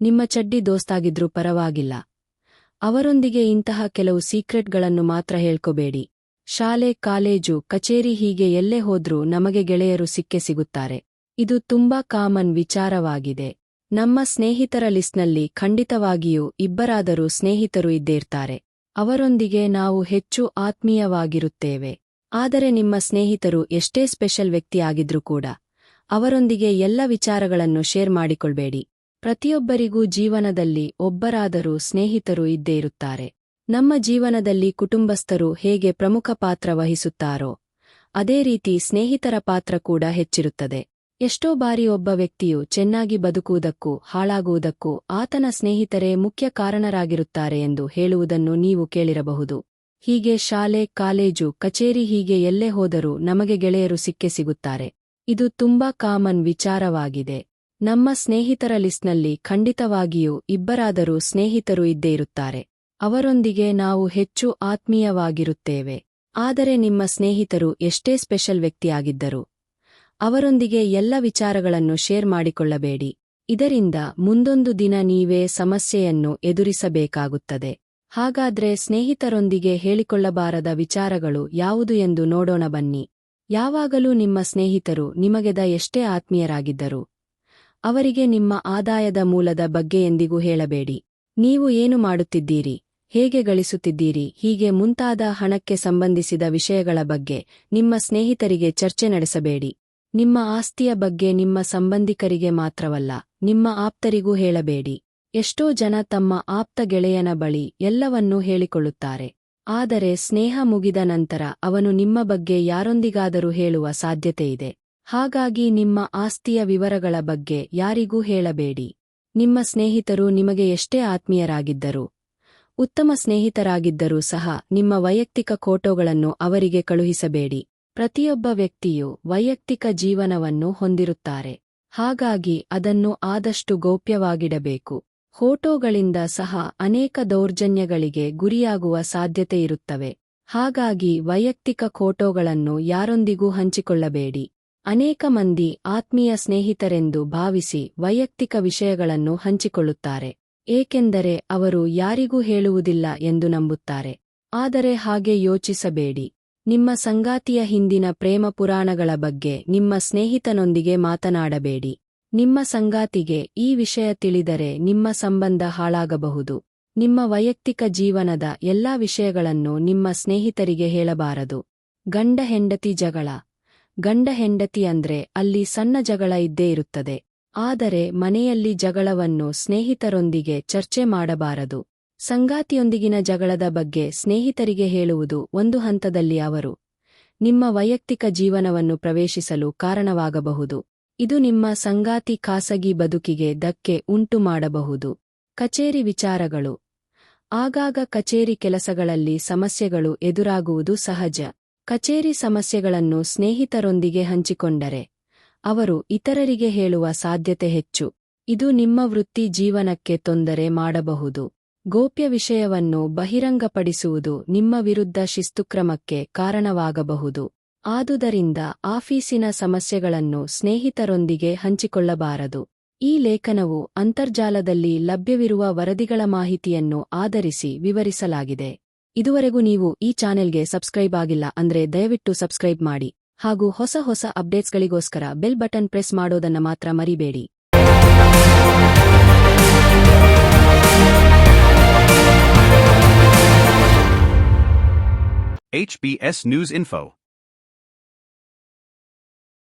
ನಿಮ್ಮ ಚಡ್ಡಿ ದೋಸ್ತಾಗಿದ್ರೂ ಪರವಾಗಿಲ್ಲ. ಅವರೊಂದಿಗೆ ಇಂತಹ ಕೆಲವು ಸೀಕ್ರೆಟ್ಗಳನ್ನು ಮಾತ್ರ ಹೇಳ್ಕೋಬೇಡಿ. ಶಾಲೆ, ಕಾಲೇಜು, ಕಚೇರಿ ಹೀಗೆ ಎಲ್ಲೇ ಹೋದ್ರೂ ನಮಗೆ ಗೆಳೆಯರು ಸಿಕ್ಕೇ ಸಿಗುತ್ತಾರೆ. ಇದು ತುಂಬಾ ಕಾಮನ್ ವಿಚಾರವಾಗಿದೆ. ನಮ್ಮ ಸ್ನೇಹಿತರ ಲಿಸ್ಟ್ನಲ್ಲಿ ಖಂಡಿತವಾಗಿಯೂ ಇಬ್ಬರಾದರೂ ಸ್ನೇಹಿತರು ಇದ್ದೇ ಇರ್ತಾರೆ ಅವರೊಂದಿಗೆ ನಾವು ಹೆಚ್ಚು ಆತ್ಮೀಯವಾಗಿರುತ್ತೇವೆ. ಆದರೆ ನಿಮ್ಮ ಸ್ನೇಹಿತರು ಎಷ್ಟೇ ಸ್ಪೆಷಲ್ ವ್ಯಕ್ತಿಯಾಗಿದ್ರೂ ಕೂಡ ಅವರೊಂದಿಗೆ ಎಲ್ಲ ವಿಚಾರಗಳನ್ನು ಶೇರ್ ಮಾಡಿಕೊಳ್ಬೇಡಿ. ಪ್ರತಿಯೊಬ್ಬರಿಗೂ ಜೀವನದಲ್ಲಿ ಒಬ್ಬರಾದರೂ ಸ್ನೇಹಿತರು ಇದ್ದೇ ಇರುತ್ತಾರೆ ನಮ್ಮ ಜೀವನದಲ್ಲಿ ಕುಟುಂಬಸ್ಥರು ಹೇಗೆ ಪ್ರಮುಖ ಪಾತ್ರ ವಹಿಸುತ್ತಾರೋ, ಅದೇ ರೀತಿ ಸ್ನೇಹಿತರ ಪಾತ್ರ ಕೂಡ ಹೆಚ್ಚಿರುತ್ತದೆ. ಎಷ್ಟೋ ಬಾರಿ ಒಬ್ಬ ವ್ಯಕ್ತಿಯು ಚೆನ್ನಾಗಿ ಬದುಕುವುದಕ್ಕೂ ಹಾಳಾಗುವುದಕ್ಕೂ ಆತನ ಸ್ನೇಹಿತರೇ ಮುಖ್ಯ ಕಾರಣರಾಗಿರುತ್ತಾರೆ ಎಂದು ಹೇಳುವುದನ್ನು ನೀವು ಕೇಳಿರಬಹುದು. ಹೀಗೆ ಶಾಲೆ, ಕಾಲೇಜು, ಕಚೇರಿ ಹೀಗೆ ಎಲ್ಲೇ ಹೋದರೂ ನಮಗೆ ಗೆಳೆಯರು ಸಿಕ್ಕೇ ಸಿಗುತ್ತಾರೆ. ಇದು ತುಂಬಾ ಕಾಮನ್ ವಿಚಾರವಾಗಿದೆ. ನಮ್ಮ ಸ್ನೇಹಿತರ ಲಿಸ್ಟ್ನಲ್ಲಿ ಖಂಡಿತವಾಗಿಯೂ ಇಬ್ಬರಾದರೂ ಸ್ನೇಹಿತರು ಇದ್ದೇ ಇರುತ್ತಾರೆ. ಅವರೊಂದಿಗೆ ನಾವು ಹೆಚ್ಚು ಆತ್ಮೀಯವಾಗಿರುತ್ತೇವೆ. ಆದರೆ ನಿಮ್ಮ ಸ್ನೇಹಿತರು ಎಷ್ಟೇ ಸ್ಪೆಷಲ್ ವ್ಯಕ್ತಿಯಾಗಿದ್ದರು ಅವರೊಂದಿಗೆ ಎಲ್ಲ ವಿಚಾರಗಳನ್ನು ಶೇರ್ ಮಾಡಿಕೊಳ್ಳಬೇಡಿ. ಇದರಿಂದ ಮುಂದೊಂದು ದಿನ ನೀವೇ ಸಮಸ್ಯೆಯನ್ನು ಎದುರಿಸಬೇಕಾಗುತ್ತದೆ. ಹಾಗಾದ್ರೆ ಸ್ನೇಹಿತರೊಂದಿಗೆ ಹೇಳಿಕೊಳ್ಳಬಾರದ ವಿಚಾರಗಳು ಯಾವುದು ಎಂದು ನೋಡೋಣ ಬನ್ನಿ. ಯಾವಾಗಲೂ ನಿಮ್ಮ ಸ್ನೇಹಿತರು ನಿಮಗೆದ ಎಷ್ಟೇ ಆತ್ಮೀಯರಾಗಿದ್ದರು ಅವರಿಗೆ ನಿಮ್ಮ ಆದಾಯದ ಮೂಲದ ಬಗ್ಗೆ ಎಂದಿಗೂ ಹೇಳಬೇಡಿ. ನೀವು ಏನು ಮಾಡುತ್ತಿದ್ದೀರಿ? ಹೇಗೆ ಗಳಿಸುತ್ತಿದ್ದೀರಿ? ಹೀಗೆ ಮುಂತಾದ ಹಣಕ್ಕೆ ಸಂಬಂಧಿಸಿದ ವಿಷಯಗಳ ಬಗ್ಗೆ ನಿಮ್ಮ ಸ್ನೇಹಿತರಿಗೆ ಚರ್ಚೆ ನಡೆಸಬೇಡಿ. ನಿಮ್ಮ ಆಸ್ತಿಯ ಬಗ್ಗೆ ನಿಮ್ಮ ಸಂಬಂಧಿಕರಿಗೆ ಮಾತ್ರವಲ್ಲ, ನಿಮ್ಮ ಆಪ್ತರಿಗೂ ಹೇಳಬೇಡಿ. ಎಷ್ಟೋ ಜನ ತಮ್ಮ ಆಪ್ತ ಗೆಳೆಯನ ಬಳಿ ಎಲ್ಲವನ್ನೂ ಹೇಳಿಕೊಳ್ಳುತ್ತಾರೆ. ಆದರೆ ಸ್ನೇಹ ಮುಗಿದ ನಂತರ ಅವನು ನಿಮ್ಮ ಬಗ್ಗೆ ಯಾರೊಂದಿಗಾದರೂ ಹೇಳುವ ಸಾಧ್ಯತೆಯಿದೆ. ಹಾಗಾಗಿ ನಿಮ್ಮ ಆಸ್ತಿಯ ವಿವರಗಳ ಬಗ್ಗೆ ಯಾರಿಗೂ ಹೇಳಬೇಡಿ. ನಿಮ್ಮ ಸ್ನೇಹಿತರು ನಿಮಗೆ ಎಷ್ಟೇ ಆತ್ಮೀಯರಾಗಿದ್ದರು, ಉತ್ತಮ ಸ್ನೇಹಿತರಾಗಿದ್ದರೂ ಸಹ ನಿಮ್ಮ ವೈಯಕ್ತಿಕ ಫೋಟೋಗಳನ್ನು ಅವರಿಗೆ ಕಳುಹಿಸಬೇಡಿ. ಪ್ರತಿಯೊಬ್ಬ ವ್ಯಕ್ತಿಯು ವೈಯಕ್ತಿಕ ಜೀವನವನ್ನು ಹೊಂದಿರುತ್ತಾರೆ. ಹಾಗಾಗಿ ಅದನ್ನು ಆದಷ್ಟು ಗೌಪ್ಯವಾಗಿಡಬೇಕು. ಫೋಟೋಗಳಿಂದ ಸಹ ಅನೇಕ ದೌರ್ಜನ್ಯಗಳಿಗೆ ಗುರಿಯಾಗುವ ಸಾಧ್ಯತೆಯಿರುತ್ತವೆ ಹಾಗಾಗಿ ವೈಯಕ್ತಿಕ ಫೋಟೋಗಳನ್ನು ಯಾರೊಂದಿಗೂ ಹಂಚಿಕೊಳ್ಳಬೇಡಿ. ಅನೇಕ ಮಂದಿ ಆತ್ಮೀಯ ಸ್ನೇಹಿತರೆಂದು ಭಾವಿಸಿ ವೈಯಕ್ತಿಕ ವಿಷಯಗಳನ್ನು ಹಂಚಿಕೊಳ್ಳುತ್ತಾರೆ. ಏಕೆಂದರೆ ಅವರು ಯಾರಿಗೂ ಹೇಳುವುದಿಲ್ಲ ಎಂದು ನಂಬುತ್ತಾರೆ. ಆದರೆ ಹಾಗೆ ಯೋಚಿಸಬೇಡಿ. ನಿಮ್ಮ ಸಂಗಾತಿಯ ಹಿಂದಿನ ಪ್ರೇಮ ಪುರಾಣಗಳ ಬಗ್ಗೆ ನಿಮ್ಮ ಸ್ನೇಹಿತನೊಂದಿಗೆ ಮಾತನಾಡಬೇಡಿ. ನಿಮ್ಮ ಸಂಗಾತಿಗೆ ಈ ವಿಷಯ ತಿಳಿದರೆ ನಿಮ್ಮ ಸಂಬಂಧ ಹಾಳಾಗಬಹುದು. ನಿಮ್ಮ ವೈಯಕ್ತಿಕ ಜೀವನದ ಎಲ್ಲಾ ವಿಷಯಗಳನ್ನು ನಿಮ್ಮ ಸ್ನೇಹಿತರಿಗೆ ಹೇಳಬಾರದು. ಗಂಡ ಹೆಂಡತಿ ಜಗಳ ಗಂಡ ಹೆಂಡತಿ ಅಂದ್ರೆ ಅಲ್ಲಿ ಸಣ್ಣ ಜಗಳ ಇದ್ದೇ ಇರುತ್ತದೆ. ಆದರೆ ಮನೆಯಲ್ಲಿ ಜಗಳವನ್ನು ಸ್ನೇಹಿತರೊಂದಿಗೆ ಚರ್ಚೆ ಮಾಡಬಾರದು. ಸಂಗಾತಿಯೊಂದಿಗಿನ ಜಗಳದ ಬಗ್ಗೆ ಸ್ನೇಹಿತರಿಗೆ ಹೇಳುವುದು ಒಂದು ಹಂತದಲ್ಲಿ ಅವರು ನಿಮ್ಮ ವೈಯಕ್ತಿಕ ಜೀವನವನ್ನು ಪ್ರವೇಶಿಸಲು ಕಾರಣವಾಗಬಹುದು. ಇದು ನಿಮ್ಮ ಸಂಗಾತಿ ಖಾಸಗಿ ಬದುಕಿಗೆ ಧಕ್ಕೆ ಉಂಟು ಮಾಡಬಹುದು. ಕಚೇರಿ ವಿಚಾರಗಳು. ಆಗಾಗ ಕಚೇರಿ ಕೆಲಸಗಳಲ್ಲಿ ಸಮಸ್ಯೆಗಳು ಎದುರಾಗುವುದು ಸಹಜ. ಕಚೇರಿ ಸಮಸ್ಯೆಗಳನ್ನು ಸ್ನೇಹಿತರೊಂದಿಗೆ ಹಂಚಿಕೊಂಡರೆ, ಅವರು ಇತರರಿಗೆ ಹೇಳುವ ಸಾಧ್ಯತೆ ಹೆಚ್ಚು. ಇದು ನಿಮ್ಮ ವೃತ್ತಿ ಜೀವನಕ್ಕೆ ತೊಂದರೆ ಮಾಡಬಹುದು. ಗೋಪ್ಯ ವಿಷಯವನ್ನು ಬಹಿರಂಗಪಡಿಸುವುದು ನಿಮ್ಮ ವಿರುದ್ಧ ಶಿಸ್ತುಕ್ರಮಕ್ಕೆ ಕಾರಣವಾಗಬಹುದು. ಆದುದರಿಂದ ಆಫೀಸಿನ ಸಮಸ್ಯೆಗಳನ್ನು ಸ್ನೇಹಿತರೊಂದಿಗೆ ಹಂಚಿಕೊಳ್ಳಬಾರದು. ಈ ಲೇಖನವು ಅಂತರ್ಜಾಲದಲ್ಲಿ ಲಭ್ಯವಿರುವ ವರದಿಗಳ ಮಾಹಿತಿಯನ್ನು ಆಧರಿಸಿ ವಿವರಿಸಲಾಗಿದೆ. ಇದುವರೆಗೂ ನೀವು ಈ ಚಾನೆಲ್ಗೆ ಸಬ್ಸ್ಕ್ರೈಬ್ ಆಗಿಲ್ಲ ಅಂದ್ರೆ ದಯವಿಟ್ಟು ಸಬ್ಸ್ಕ್ರೈಬ್ ಮಾಡಿ ಹಾಗೂ ಹೊಸ ಹೊಸ ಅಪ್ಡೇಟ್ಸ್ಗಳಿಗೋಸ್ಕರ ಬೆಲ್ ಬಟನ್ ಪ್ರೆಸ್ ಮಾಡೋದನ್ನ ಮಾತ್ರ ಮರಿಬೇಡಿ. HBS News Info.